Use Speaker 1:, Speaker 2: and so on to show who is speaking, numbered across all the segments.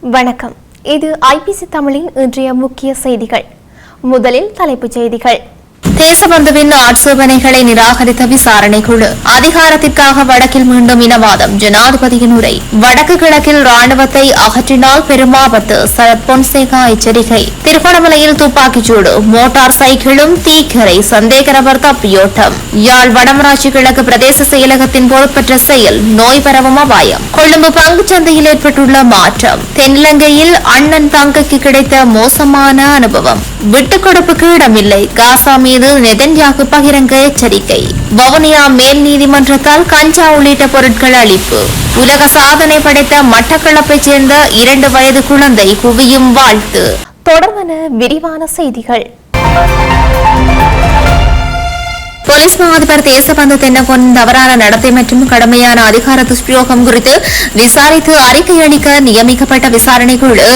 Speaker 1: வணக்கம். இது ஐபிசி தமிழின் இன்றைய முக்கிய செய்திகள். முதலில் தலைப்புச் செய்திகள்.
Speaker 2: தேசபந்துவின் ஆட்சேபனைகளை நிராகரித்த விசாரணை குழு அதிகாரத்திற்காக வடக்கில் மீண்டும் இனவாதம் ஜனாதிபதியின் உரை வடக்கு கிழக்கில் ராணுவத்தை அகற்றினால் பெருமாபத்து சரத் பொன்சேகா எச்சரிக்கை. திருகோணமலையில் துப்பாக்கிச்சூடு மோட்டார் சைக்கிளும் தீக்கரை சந்தேக நபர் தப்பியோட்டம். யாழ் வடமராட்சி கிழக்கு பிரதேச செயலகத்தின் பொறுப்பற்ற செயல் நோய் பரவும் அபாயம். கொழும்பு பங்குச்சந்தையில் ஏற்பட்டுள்ள மாற்றம். தென்னிலங்கையில் அண்ணன் தங்கைக்கு கிடைத்த மோசமான அனுபவம். விட்டுக் கொடுப்புக்கு இடமில்லை. காசா மீது நெதன்யாகு பகிரங்க எச்சரிக்கை. வவுனியா மேல் நீதிமன்றத்தால் கஞ்சா உள்ளிட்ட பொருட்கள் அளிப்பு. உலக சாதனை படைத்த மட்டக்களப்பைச் சேர்ந்த இரண்டு வயது குழந்தை குவியும் வாழ்த்து.
Speaker 1: தொடர்வன விரிவான செய்திகள்.
Speaker 2: போலீஸ் மா அதிபர் தேசபந்து தென்னகோன் தவறான நடத்தை மற்றும் கடுமையான அதிகார துஷ்பிரயோகம் குறித்து விசாரித்து அறிக்கை அளிக்க நியமிக்கப்பட்ட விசாரணைக்குழு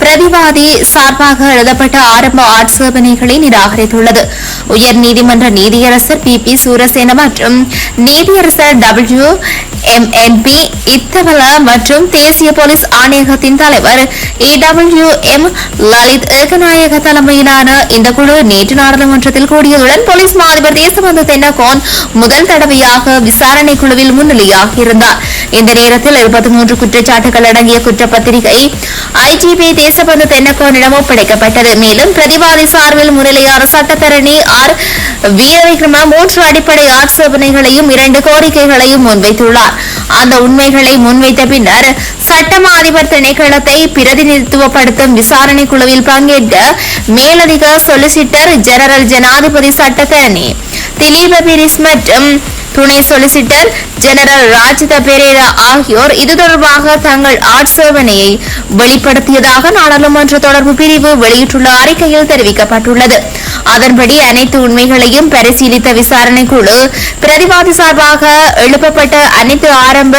Speaker 2: பிரதிவாதி சார்பாக எழுதப்பட்ட ஆரம்ப ஆட்சேபனைகளை நிராகரித்துள்ளது. உயர் நீதிமன்ற நீதியரசர் பி பி சூரசேன மற்றும் நீதியரசர் W M N P Iddawala மற்றும் தேசிய போலீஸ் ஆணையகத்தின் தலைவர் E W M Lalith Ekanayake தலைமையிலான இந்த குழு நேற்று நாடாளுமன்றத்தில் கூடியதுடன் போலீஸ் மாதிபர் அதிபர் தேசபந்து தென்னகோன் முதல் தடவையாக விசாரணை குழுவில் முன்னிலையாக இருந்தார். இந்த நேரத்தில் இருபத்தி மூன்று குற்றச்சாட்டுகள் அடங்கிய குற்றப்பத்திரிகை ஐடிபி தேசபந்து தென்னகோனிடம் ஒப்படைக்கப்பட்டது. மேலும் பிரதிவாதி சார்பில் முன்னிலையான சட்டத்தரணி ஆர் வீரவிக்ரம மூன்று அடிப்படை ஆட்சேபனைகளையும் இரண்டு கோரிக்கைகளையும் முன்வைத்துள்ளார். அந்த உண்மைகளை முன்வைத்த பின்னர் சட்டமா அதிபர் திணைக்களத்தை பிரதிநிதித்துவப்படுத்தும் விசாரணை குழுவில் பங்கேற்க மேலதிக சொலிசிட்டர் ஜெனரல் ஜனாதிபதி சட்டத்தரணி திலீப பிரிஸ் மற்றும் துணை சொலிசிட்டர் ஜெனரல் ராஜித பெரேரா ஆகியோர் இது தொடர்பாக தங்கள் ஆட்சேபனையை வெளிப்படுத்தியதாக நாடாளுமன்ற தொடர்பு பிரிவு வெளியிட்டுள்ள அறிக்கையில் தெரிவிக்கப்பட்டுள்ளது. அதன்படி அனைத்து உண்மைகளையும் பரிசீலித்த விசாரணைக்குழு பிரதிவாதி சார்பாக எழுப்பப்பட்ட அனைத்து ஆரம்ப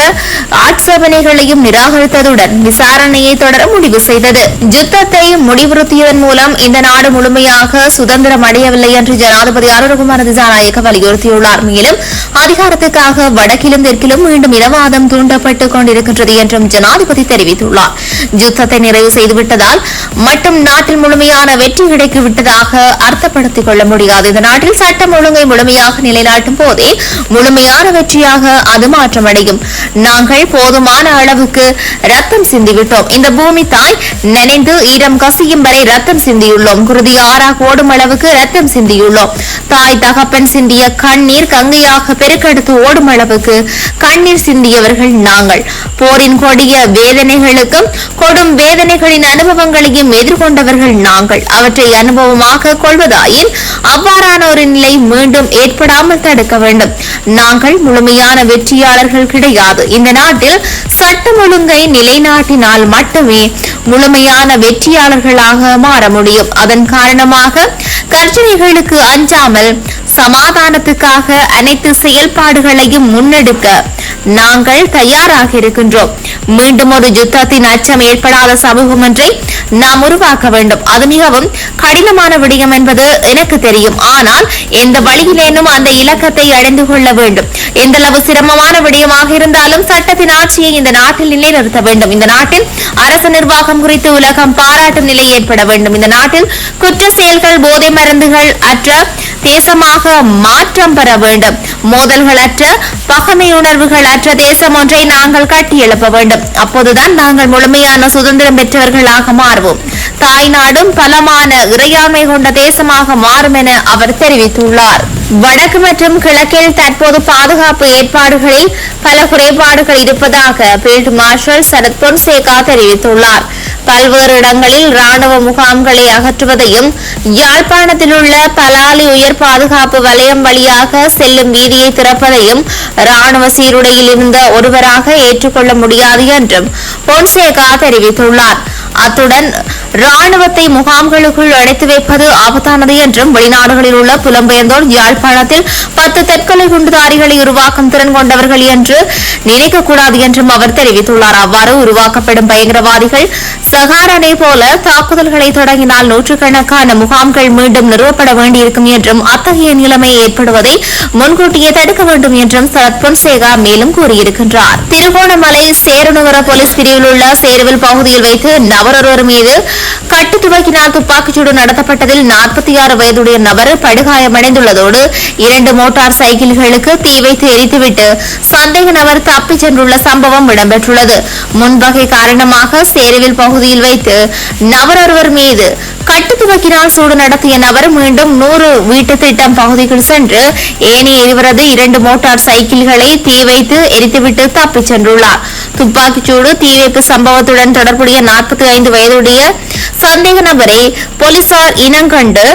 Speaker 2: ஆட்சேபனைகளையும் நிராகரித்ததுடன் விசாரணையை தொடர முடிவு செய்தது. யுத்தத்தை முடிவுறுத்தியதன் மூலம் இந்த நாடு முழுமையாக சுதந்திரம் அடையவில்லை என்று ஜனாதிபதி அருண்குமார் திசாநாயக்க வலியுறுத்தியுள்ளார். மேலும் அதிகாரத்துக்காக வடக்கிலும் தெற்கிலும் மீண்டும் இனவாதம் தூண்டப்பட்டுக் கொண்டிருக்கின்றது என்றும் ஜனாதிபதி தெரிவித்துள்ளார். யுத்தத்தை நிறைவு செய்துவிட்டதால் மட்டும் நாட்டில் முழுமையான வெற்றி கிடைக்கிவிட்டதாக அர்த்தப்படுத்திக் கொள்ள முடியாது. இந்த நாட்டில் சட்டம் ஒழுங்கை முழுமையாக நிலைநாட்டும் போதே முழுமையான வெற்றியாக அது மாற்றமடையும். நாங்கள் போதுமான அளவுக்கு ரத்தம் சிந்திவிட்டோம். இந்த பூமி தாய் நினைந்து ஈரம் கசியும் வரை ரத்தம் சிந்தியுள்ளோம். குருதி ஆறாக ஓடும் அளவுக்கு ரத்தம் சிந்தியுள்ளோம். தாய் தகப்பன் சிந்திய கண்ணீர் கங்கையாக பெருக்கெடுத்து ஓடும் அளவுக்கு கண்ணீர் சிந்தியவர்கள் நாங்கள். போரின் கொடிய வேதனைகளுக்கும் கொடும் வேதனைகளின் அனுபவங்களையும் எதிர்கொண்டவர்கள் நாங்கள். அவற்றை அனுபவமாக கொள்வதாயின் அவ்வாறான ஒரு நிலை மீண்டும் ஏற்படாமல் தடுக்க வேண்டும். நாங்கள் முழுமையான வெற்றியாளர்கள் கிடையாது. இந்த நாட்டில் சட்டம் ஒழுங்கை நிலைநாட்டினால் மட்டுமே முழுமையான வெற்றியாளர்களாக மாற முடியும். அதன் காரணமாக கர்ஜனைகளுக்கு அஞ்சாமல் சமாதானத்துக்காக அனைத்து செயல்பாடுகளையும் முன்னெடுக்க நாங்கள் தயாராக இருக்கின்றோம். மீண்டும் ஒரு யுத்தத்தின் அச்சம் ஏற்படாத சமூகம் ஒன்றை நாம் உருவாக்க வேண்டும். அது மிகவும் கடினமான விடயம் என்பது எனக்கு தெரியும். ஆனால் எந்த வழியிலேனும் அந்த இலக்கத்தை அடைந்து கொள்ள வேண்டும். எந்த அளவு சிரமமான விடயமாக இருந்தாலும் சட்டத்தின் ஆட்சியை இந்த நாட்டில் நிலைநிறுத்த வேண்டும். இந்த நாட்டில் அரசு நிர்வாகம் குறித்து உலகம் பாராட்டும் நிலை ஏற்பட வேண்டும். இந்த நாட்டில் குற்ற செயல்கள் போதை மருந்துகள் அற்ற தேசமாக மாற்றம் பெற வேண்டும். மோதல்களற்ற பகமை உணர்வுகள் அற்ற தேசம் ஒன்றை நாங்கள் கட்டியெழுப்ப வேண்டும். அப்போதுதான் நாங்கள் முழுமையான சுதந்திரம் பெற்றவர்களாக மாறுவோம். தாய் நாடும் பலமான இறையாண்மை கொண்ட தேசமாக மாறும் என அவர் தெரிவித்துள்ளார். வடக்கு மற்றும் கிழக்கில் தற்போது பாதுகாப்பு ஏற்பாடுகளில் பல குறைபாடுகள் இருப்பதாக பீல்ட் மார்ஷல் சரத் பொன்சேகா தெரிவித்துள்ளார். பல்வேறு இடங்களில் ராணுவ முகாம்களை அகற்றுவதையும் யாழ்ப்பாணத்தில் உள்ள பலாலி உயர் பாதுகாப்பு வலயம் வழியாக செல்லும் வீதியை திறப்பதையும் ராணுவ சீருடையில் இருந்த ஒருவராக ஏற்றுக்கொள்ள முடியாது என்றும் பொன்சேகா தெரிவித்துள்ளார். அத்துடன் ராணுவத்தை முகாம்களுக்குள் அடைத்து வைப்பது ஆபத்தானது என்றும் வெளிநாடுகளில் உள்ள புலம்பெயர்ந்தோர் யாழ்ப்பாணத்தில் பத்து தற்கொலை குண்டுதாரிகளை உருவாக்கும் திறன் கொண்டவர்கள் என்று நினைக்கக்கூடாது என்றும் அவர் தெரிவித்துள்ளார். அவ்வாறு உருவாக்கப்படும் பயங்கரவாதிகள் சகாரனை போல தாக்குதல்களை தொடங்கினால் நூற்றுக்கணக்கான முகாம்கள் மீண்டும் நிறுவப்பட வேண்டியிருக்கும் என்றும் அத்தகைய நிலைமை ஏற்படுவதை முன்கூட்டியே தடுக்க வேண்டும் என்றும் சரத் பொன்சேகா மேலும் கூறியிருக்கின்றார். திருகோணமலை சேருநகர போலீஸ் பிரிவில் உள்ள சேருவில் பகுதியில் வைத்து நபரொருவர் மீது கட்டு துவக்கினால் துப்பாக்கிச்சூடு நடத்தப்பட்டதில் நாற்பத்தி ஆறு வயதுடைய நபர் படுகாயமடைந்துள்ளதோடு இரண்டு மோட்டார் சைக்கிள்களுக்கு தீ வைத்து எரித்துவிட்டு சந்தேக நபர் தப்பிச் சென்றுள்ள சம்பவம் இடம்பெற்றுள்ளது. முன்வகை காரணமாக சேருவில் பகுதியில் வைத்து நபரொருவர் மீது கட்டு துவக்கினால் சூடு நடத்திய நபர் மீண்டும் நூறு வீட்டு திட்டம் பகுதிக்குள் சென்று ஏனைய இருவரது இரண்டு மோட்டார் சைக்கிள்களை தீ வைத்து எரித்துவிட்டு தப்பிச் சென்றுள்ளார். துப்பாக்கிச்சூடு தீ வைப்பு சம்பவத்துடன் தொடர்புடைய நாற்பத்தி ஐந்து வயதுடைய சந்தேக நபரை போலீசார் இனங்கண்டு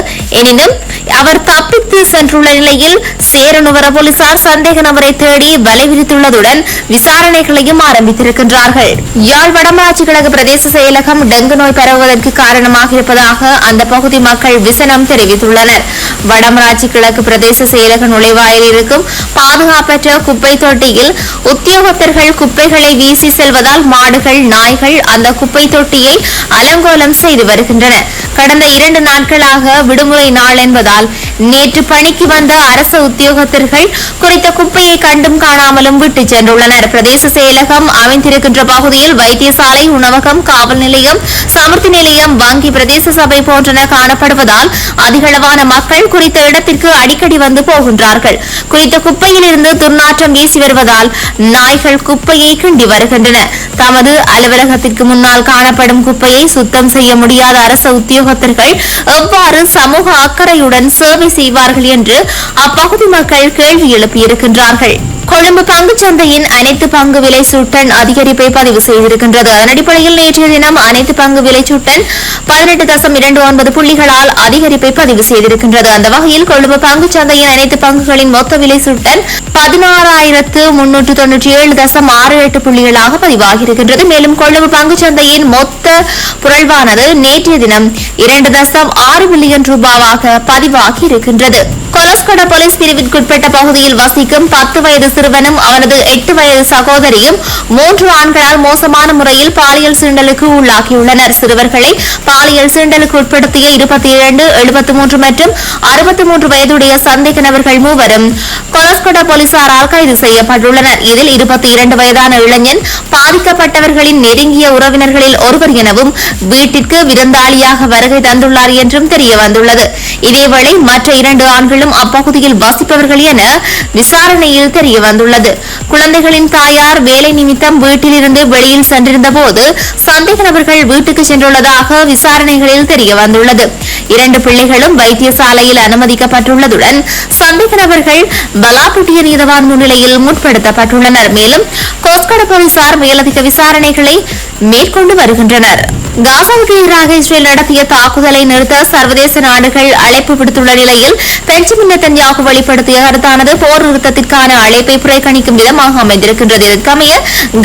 Speaker 2: எனினும் அவர் தப்பித்து சென்றுள்ள நிலையில் சேரனுவர போலீசார் சந்தேக நபரை தேடி வலை விரித்துள்ளதுடன் விசாரணைகளையும் ஆரம்பித்திருக்கின்றார்கள். யாழ் வடமராட்சி கழக பிரதேச செயலகம் டெங்கு நோய் பரவுவதற்கு காரணமாக இருப்பதாக அந்த பகுதி மக்கள் விசனம் தெரிவித்துள்ளனர். வடமராட்சி கிழக்கு பிரதேச செயலக நுழைவாயில் இருக்கும் பாதுகாப்பற்ற குப்பை தொட்டியில் உத்தியோகத்தர்கள் குப்பைகளை வீசி செல்வதால் மாடுகள் நாய்கள் அந்த குப்பை தொட்டியை அலங்கோலம் செய்து வருகின்றன கடந்த இரண்டு நாட்களாக விடுமுறை நாள் என்பதால் நேற்று பணிக்கு வந்த அரசு உத்தியோகத்தர்கள் குறித்த குப்பையை கண்டும் காணாமலும் விட்டு சென்றுள்ளனர். பிரதேச செயலகம் அமைந்திருக்கின்ற பகுதியில் வைத்தியசாலை உணவகம் காவல் நிலையம் சமர்த்தி நிலையம் வங்கி பிரதேச சபை போன்றன காணப்படுவதால் அதிகளவான மக்கள் குறித்த இடத்திற்கு அடிக்கடி வந்து போகின்றார்கள். குறித்த குப்பையில் இருந்து துர்நாற்றம் வீசி வருவதால் நாய்கள் குப்பையை கிண்டி வருகின்றன. தமது அலுவலகத்திற்கு முன்னால் காணப்படும் குப்பையை சுத்தம் செய்ய முடியாத அரசு உத்தியோகத்தர்கள் எவ்வாறு சமூக அக்கறையுடன் சேவை செய்வார்கள் என்று அப்பகுதி மக்கள் கேள்வி எழுப்பியிருக்கின்றார்கள். கொழும்பு பங்குச் சந்தையின் அனைத்து பங்கு விலை சுட்டன் அதிகரிப்பை பதிவு செய்திருக்கின்றது. அதன் அடிப்படையில் நேற்றைய தினம் அனைத்து பங்கு விலை சுட்டன் பதினெட்டு தசம் இரண்டு ஒன்பது புள்ளிகளால் அதிகரிப்பை பதிவு செய்திருக்கின்றது. அந்த வகையில் கொழும்பு பங்கு சந்தையின் அனைத்து பங்குகளின் மொத்த விலை சுட்டன் பதினாறாயிரத்து முன்னூற்று தொன்னூற்றி ஏழு தசம் ஆறு எட்டு புள்ளிகளாக பதிவாகியிருக்கின்றது. மேலும் கொழும்பு பங்குச் சந்தையின் மொத்த புரள்வானது நேற்றைய தினம் இரண்டு தசம் ஆறு மில்லியன் ரூபாவாக பதிவாகி இருக்கின்றது கொலஸ்கொட போலீஸ் பிரிவிற்குட்பட்ட பகுதியில் வசிக்கும் பத்து வயது சிறுவனும் அவனது எட்டு வயது சகோதரியும் மூன்று ஆண்களால் மோசமான முறையில் பாலியல் சீண்டலுக்கு உள்ளாகியுள்ளனர். சிறுவர்களை பாலியல் சீண்டலுக்கு உட்படுத்திய இருபத்தி இரண்டு எழுபத்தி மூன்று மற்றும் அறுபத்தி மூன்று வயதுடைய சந்தேக நபர்கள் மூவரும் கொலஸ்கொட போலீசாரால் கைது செய்யப்பட்டுள்ளனர். இதில் இருபத்தி இரண்டு வயதான இளைஞன் பாதிக்கப்பட்டவர்களின் நெருங்கிய உறவினர்களில் ஒருவர் எனவும் வீட்டிற்கு விருந்தாளியாக வருகை தந்துள்ளார் என்றும் தெரியவந்துள்ளது. இதேவேளை மற்ற இரண்டு ஆண்களும் அப்பகுதியில் வசிப்பவர்கள் என விசாரணையில் தெரிய வந்துள்ளது குழந்தைகளின் தாயார் வேலை நிமித்தம் வீட்டிலிருந்து வெளியில் சென்றிருந்த போது சந்தேக நபர்கள் வீட்டுக்கு சென்றுள்ளதாக விசாரணைகளில் தெரிய வந்துள்ளது இரண்டு பிள்ளைகளும் வைத்தியசாலையில் அனுமதிக்கப்பட்டுள்ளதுடன் சந்தேக நபர்கள் பலாபுட்டிய நீதவான் முன்னிலையில் முற்படுத்தப்பட்டுள்ளனர். மேலும் கோஸ்கட போலீசார் மேலதிக விசாரணைகளை மேற்கொண்டு வருகின்றனர். காசாவுக்கு எதிராக இஸ்ரேல் நடத்திய தாக்குதலை நிறுத்த சர்வதேச நாடுகள் அழைப்பு விடுத்துள்ள நிலையில் பெஞ்சமின் நெத்தன்யாகு வெளிப்படுத்திய கருத்தானது போர் நிறுத்தத்திற்கான அழைப்பை புறக்கணிக்கும் விதமாக அமைந்திருக்கின்றது. இதற்கமைய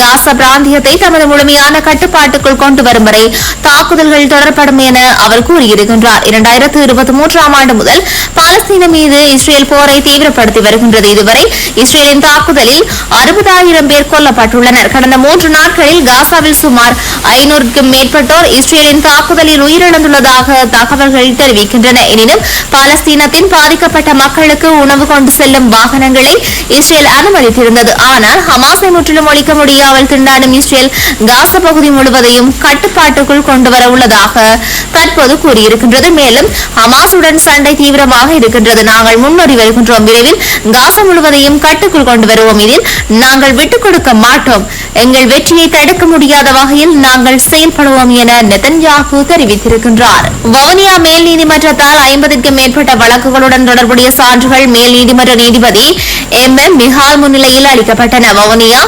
Speaker 2: காசா பிராந்தியத்தை தமது முழுமையான கட்டுப்பாட்டுக்குள் கொண்டு வரும் வரை தாக்குதல்கள் தொடரப்படும் என அவர் கூறியிருக்கின்றார். இரண்டாயிரத்து இருபத்தி மூன்றாம் ஆண்டு முதல் பாலஸ்தீன மீது இஸ்ரேல் போரை தீவிரப்படுத்தி வருகின்றது. இதுவரை இஸ்ரேலின் தாக்குதலில் அறுபதாயிரம் பேர் கொல்லப்பட்டுள்ளனர். கடந்த மூன்று நாட்களில் காசாவில் சுமார் ஐநூறுக்கும் மேற்பட்டோர் இஸ்ரேலின் தாக்குதலில் உயிரிழந்துள்ளதாக தகவல்கள் தெரிவிக்கின்றன. எனினும் பாலஸ்தீனத்தின் பாதிக்கப்பட்ட மக்களுக்கு உணவு கொண்டு செல்லும் வாகனங்களை இஸ்ரேல் அனுமதித்திருந்தது. ஆனால் ஹமாஸை முற்றிலும் ஒழிக்க முடியாமல் திண்டாடும் இஸ்ரேல் காசா பகுதி முழுவதையும் கட்டுப்பாட்டுக்குள் கொண்டுவர உள்ளதாக தற்போது கூறியிருக்கின்றது. மேலும் ஹமாஸுடன் சண்டை தீவிரமாக இருக்கின்றது. நாங்கள் முன்னோடி வருகின்றோம். விரைவில் காசா முழுவதையும் கட்டுக்குள் கொண்டு வருவோம். இதில் நாங்கள் விட்டுக் கொடுக்க மாட்டோம். எங்கள் வெற்றியை தடுக்க முடியாத வகையில் நாங்கள் செயல்படுவோம் என என நெதன்யாகு தெரிவித்திருக்கின்றார். வவுனியா மேல் நீதிமன்றத்தால் ஐம்பதுக்கும் மேற்பட்ட வழக்குகளுடன் தொடர்புடைய சான்றுகள் மேல் நீதிமன்ற நீதிபதி எம். எம். மிஹால் முன்னிலையில் அளிக்கப்பட்டன. வவுனியா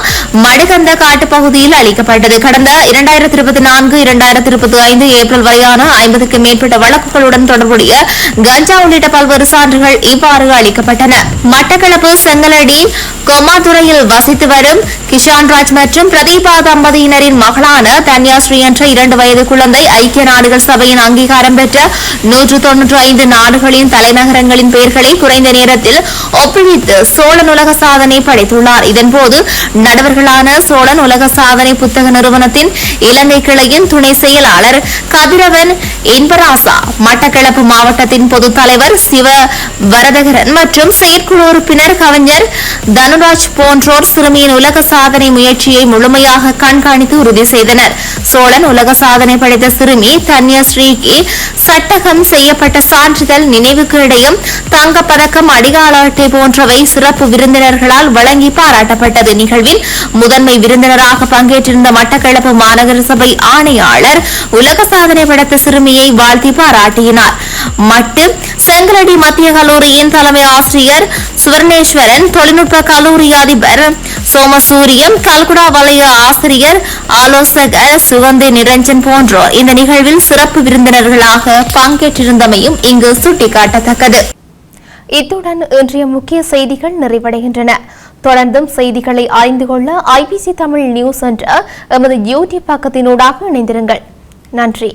Speaker 2: மடுகந்த காட்டுப்பகுதியில் அளிக்கப்பட்டது. கடந்த இரண்டாயிரத்தி இருபத்தி நான்கு இரண்டாயிரத்தி இருபத்தி ஐந்து ஏப்ரல் வரையான ஐம்பதுக்கும் மேற்பட்ட வழக்குகளுடன் தொடர்புடைய கஞ்சா உள்ளிட்ட பல்வேறு சான்றுகள் இவ்வாறு அளிக்கப்பட்டன. மட்டக்களப்பு செங்கலடி கொமாதுறையில் வசித்து வரும் கிஷான்ராஜ் மற்றும் பிரதீபா தம்பதியினரின் மகளான தன்யாஸ்ரீ என்ற இரண்டு வயது குழந்தை ஐக்கிய நாடுகள் சபையின் அங்கீகாரம் பெற்ற நூற்று தொன்னூற்று ஐந்து நாடுகளின் தலைநகரங்களின் பெயர்களை குறைந்த நேரத்தில் ஒப்புவித்து சோழன் உலக சாதனை படைத்துள்ளார். இதன்போது நடுவர்களான சோழன் உலக சாதனை புத்தக நிறுவனத்தின் இலங்கை கிளையின் துணை செயலாளர் கதிரவன் இன்பராசா மட்டக்களப்பு மாவட்டத்தின் பொதுத் தலைவர் சிவ வரதகரன் மற்றும் செயற்குழு உறுப்பினர் கவிஞர் தனுராஜ் போன்றோர் சிறுமியின் உலக சாதனை முயற்சியை முழுமையாக கண்காணித்து உறுதி செய்தனர். சோழன் உலக சாதனை சாதனை படைத்த சிறுமி தன்யஸ்ரீக்கு சட்டகம் செய்யப்பட்ட சான்றிதழ் நினைவுக்கு இடையும் தங்கப்பதக்கம் அடிகால அட்டை போன்றவை சிறப்பு விருந்தினர்களால் வழங்கி பாராட்டப்பட்டது. நிகழ்வில் முதன்மை விருந்தினராக பங்கேற்றிருந்த மட்டக்களப்பு மாநகர சபை ஆணையாளர் உலக சாதனை படைத்த சிறுமியை வாழ்த்தி பாராட்டினார். மட்டு செங்கலடி மத்திய கல்லூரியின் தலைமை ஆசிரியர் சுவர்ணேஸ்வரன் தொழில்நுட்ப கல்லூரி அதிபர் சோமசூரியம் கல்குடா வலய ஆசிரியர் ஆலோசகர் சுகந்தி நிரஞ்சன் போன்றோர் இந்த நிகழ்வில் சிறப்பு விருந்தினர்களாக பங்கேற்றிருந்தமையும் இங்கு சுட்டிக்காட்டத்தக்கது.
Speaker 1: இத்துடன் இன்றைய முக்கிய செய்திகள் நிறைவடைகின்றன. தொடர்ந்தும் செய்திகளை அறிந்து கொள்ள ஐபிசி தமிழ் நியூஸ் என்ற எமது யூடியூப் பக்கத்தினூடாக இணைந்திருங்கள். நன்றி.